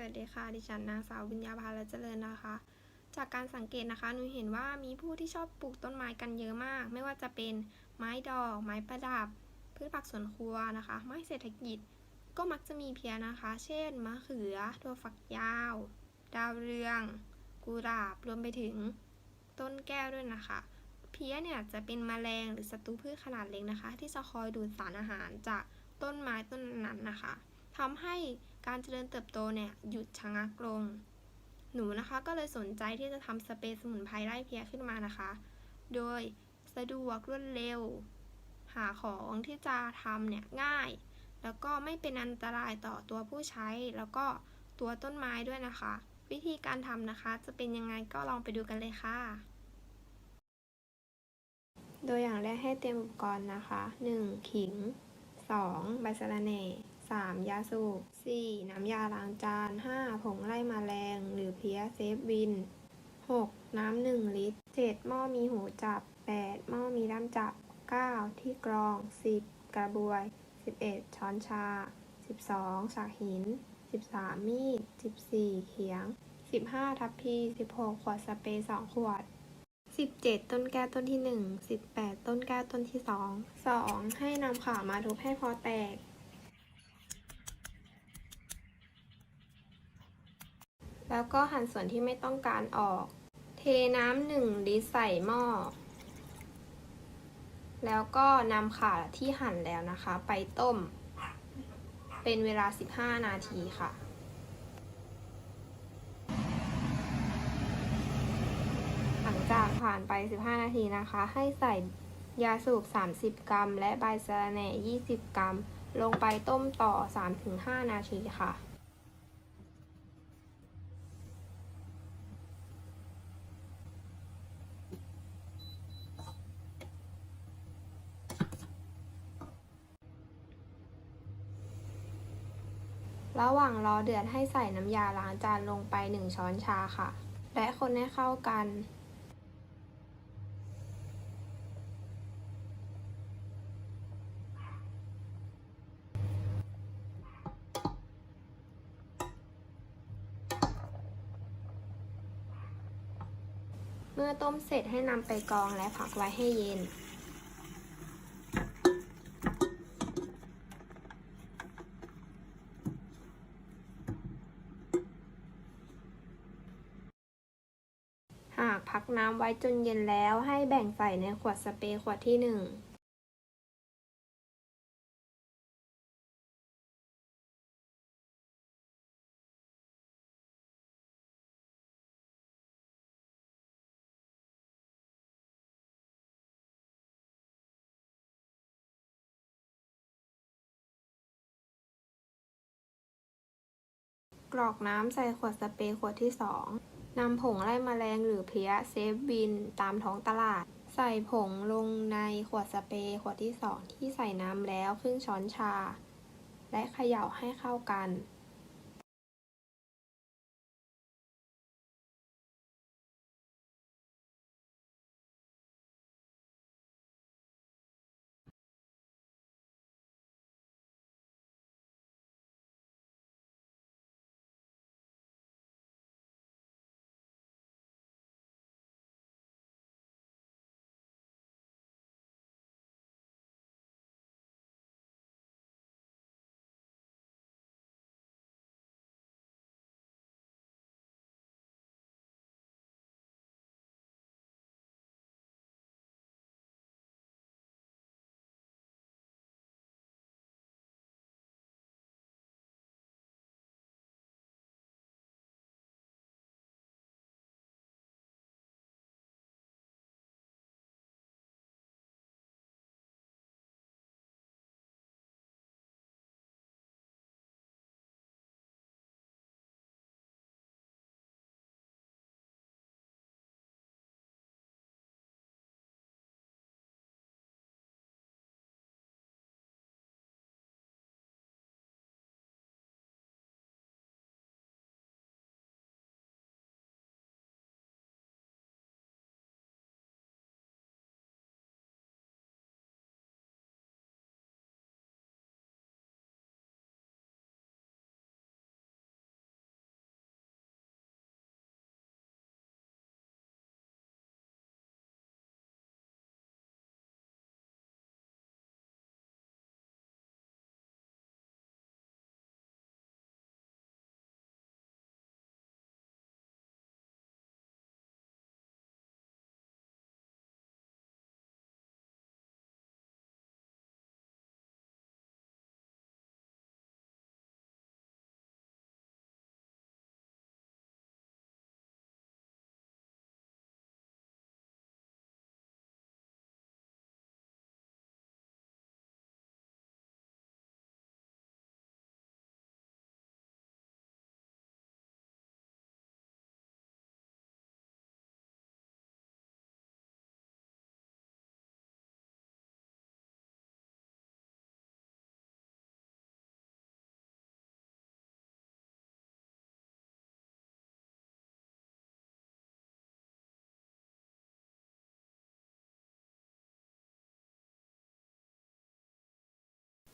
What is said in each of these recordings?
วัสดีค่ะ ดิฉันนางสาววิญญาภาและเจริญนะคะ จากการสังเกตนะคะ หนูเห็นว่ามีผู้ที่ชอบปลูกต้นไม้กันเยอะมาก ไม่ว่าจะเป็นไม้ดอก ไม้ประดับ พืชผักสวนครัวนะคะ ไม้เศรษฐกิจ ก็มักจะมีเพียนะคะ เช่น มะเขือ ถั่วฝักยาว ดาวเรือง กุหลาบ รวมไปถึงต้นแก้วด้วยนะคะ เพี้ยเนี่ยจะเป็นแมลงหรือศัตรูพืชขนาดเล็กนะคะ ที่จะคอยดูดสารอาหารจากต้นไม้ต้นนั้นนะคะ ทำให้การเจริญเติบโตเนี่ยหยุดชะงักลง หนูนะคะก็เลยสนใจที่จะทำสเปรย์สมุนไพรไล่เพี้ยขึ้นมานะคะ โดยสะดวกรวดเร็ว หาของที่จะทำเนี่ยง่าย แล้วก็ไม่เป็นอันตรายต่อตัวผู้ใช้ แล้วก็ตัวต้นไม้ด้วยนะคะ วิธีการทำนะคะ จะเป็นยังไงก็ลองไปดูกันเลยค่ะ โดยอย่างแรกให้เตรียมอุปกรณ์นะคะ 1. ขิง 2. ใบสะระแหน่ 3. ยาสูบ 4. น้ำยาล้างจาน 5. ผงไล่แมลง หรือเพี้ยเซฟวิน 6. น้ำ 1 ลิตร 7. หม้อมีหูจับ 8. หม้อมีด้ามจับ 9. ที่กรอง 10. กระบวย 11. ช้อนชา 12. สากหิน 13. มีด 14. เขียง 15. ทัพพี 16. ขวดสเปรย์2ขวด17 ต้นแก้วต้นที่ 1 18 ต้นแก้วต้นที่ 2 2. ให้นำขามาทุบให้พอแตก แล้วก็หั่นส่วนที่ไม่ต้องการออก เทน้ำหนึ่งลิตรใส่หม้อ แล้วก็นำขาที่หั่นแล้วนะคะ ไปต้ม เป็นเวลา 15 นาทีค่ะหลังจากผ่านไป 15 นาทีนะคะ ให้ใส่ยาสูบ 30 กรัม และใบสะระแหน่ 20 กรัม ลงไปต้มต่อ 3-5 นาทีค่ะ ระหว่างรอเดือดให้ใส่น้ำยาล้างจานลงไป 1 ช้อนชาค่ะ และคนให้เข้ากัน เมื่อต้มเสร็จให้นำไปกรองและพักไว้ให้เย็น หากพัก น้ำไว้จนเย็นแล้ว ให้แบ่งใส่ในขวดสเปรย์ขวดที่1กรอกน้ำใส่ขวดสเปรย์ขวดที่2 นำผงไล่แมลงหรือเพลี้ยเซฟวินตามท้องตลาด ใส่ผงลงในขวดสเปรย์ขวดที่ 2 ที่ใส่น้ำแล้วครึ่งช้อนชา และเขย่าให้เข้ากัน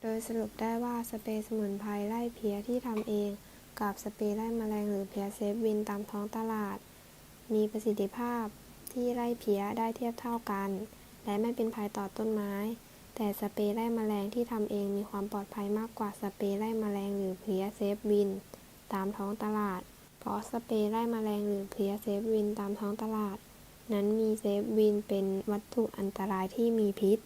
โดยสรุปได้ว่าสเปรย์สมุนไพรไล่เพี้ยที่ทำเอง กับสเปรย์ไล่แมลงหรือเพี้ยเซฟวินตามท้องตลาด มีประสิทธิภาพที่ไล่เพี้ยได้เทียบเท่ากัน และไม่เป็นภัยต่อต้นไม้ แต่สเปรย์ไล่แมลงที่ทำเองมีความปลอดภัยมากกว่าสเปรย์ไล่แมลงหรือเพลี้ยเซฟวิน ตามท้องตลาด เพราะสเปรย์ไล่แมลงหรือเพลี้ยเซฟวินตามท้องตลาด นั้นมีเซฟวินเป็นวัตถุอันตรายที่มีพิษ